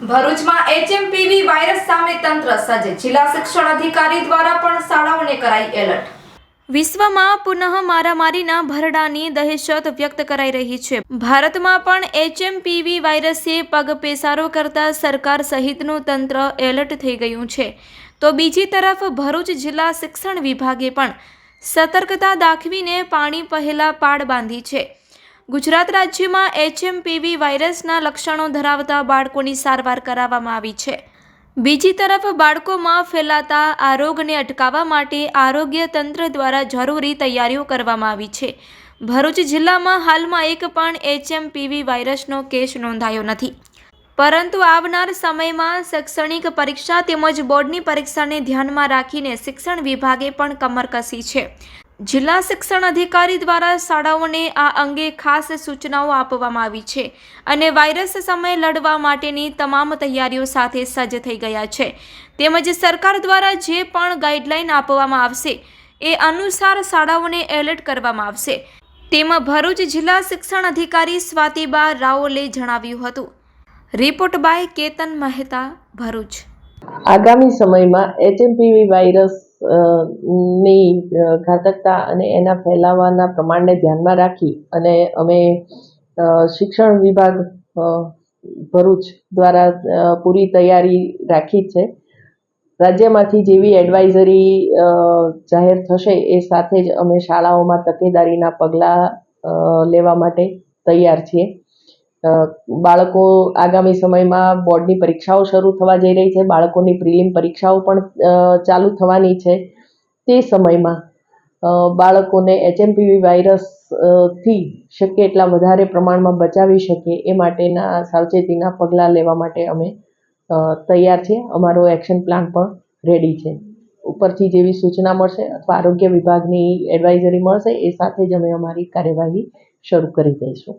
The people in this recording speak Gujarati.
ભરૂચમાં એચએમપીવી વાયરસ સામે તંત્ર સજ્જ જિલ્લા શિક્ષણ અધિકારી દ્વારા પણ શાળાઓને કરાઈ એલર્ટ. વિશ્વમાં પુનઃ મારામારીના ભરડાની દહેશત વ્યક્ત કરાઈ રહી છે. ભારતમાં પણ એચએમપીવી વાયરસે પગ પેસારો કરતા સરકાર સહિતનું તંત્ર એલર્ટ થઈ ગયું છે. તો બીજી તરફ ભરૂચ જિલ્લા શિક્ષણ વિભાગે પણ સતર્કતા દાખવીને પાણી પહેલા પાડ બાંધી છે. ગુજરાત રાજ્યમાં એચએમપીવી વાયરસના લક્ષણો ધરાવતા બાળકોની સારવાર કરાવવામાં આવી છે. બીજી તરફ, બાળકોમાં ફેલાતા આ રોગને અટકાવવા માટે આરોગ્ય તંત્ર દ્વારા જરૂરી તૈયારીઓ કરવામાં આવી છે. ભરૂચ જિલ્લામાં હાલમાં એક પણ એચએમપીવી વાયરસનો કેસ નોંધાયો નથી. પરંતુ આવનાર સમયમાં શૈક્ષણિક પરીક્ષા તેમજ બોર્ડની પરીક્ષાને ધ્યાનમાં રાખીને શિક્ષણ વિભાગે પણ કમર કસી છે. જિલ્લા શિક્ષણ અધિકારી દ્વારા શાળાઓને આ અંગે ખાસ સૂચનાઓ આપવામાં આવી છે અને વાયરસ સામે લડવા માટેની તમામ તૈયારીઓ સાથે સજ્જ થઈ ગયા છે. તેમજ સરકાર દ્વારા જે પણ ગાઈડલાઈન આપવામાં આવશે, એ અનુસાર શાળાઓને એલર્ટ કરવામાં આવશે. તેમાં ભરૂચ જિલ્લા શિક્ષણ અધિકારી સ્વાતિબા રાઓલે જણાવ્યું હતું. Report by Ketan Mehta, Bharuch. આગામી સમયમાં એચએમપીવી વાયરસ ની ઘાતકતા અને એના ફેલાવાના પ્રમાણને ધ્યાનમાં રાખી અને અમે શિક્ષણ વિભાગ ભરૂચ દ્વારા પૂરી તૈયારી રાખી છે. રાજ્યમાંથી જેવી એડવાઇઝરી જાહેર થશે એ સાથે જ અમે શાળાઓમાં તકેદારીના પગલાં લેવા માટે તૈયાર છીએ. બાળકો આગામી સમયમાં બોર્ડની પરીક્ષાઓ શરૂ થવા જઈ રહી છે. બાળકોની પ્રિલિમ પરીક્ષાઓ પણ ચાલુ થવાની છે તે સમયમાં. બાળકોને એચએમપીવી વાયરસથી શક્ય એટલા વધારે પ્રમાણમાં બચાવી શકીએ એ માટેના સાવચેતીના પગલાં લેવા માટે અમે તૈયાર છીએ અમારો એક્શન પ્લાન પણ રેડી છે. ઉપરથી જેવી સૂચના મળશે અથવા આરોગ્ય વિભાગની એડવાઇઝરી મળશે એ સાથે જ અમે અમારી કાર્યવાહી શરૂ કરી દઈશું.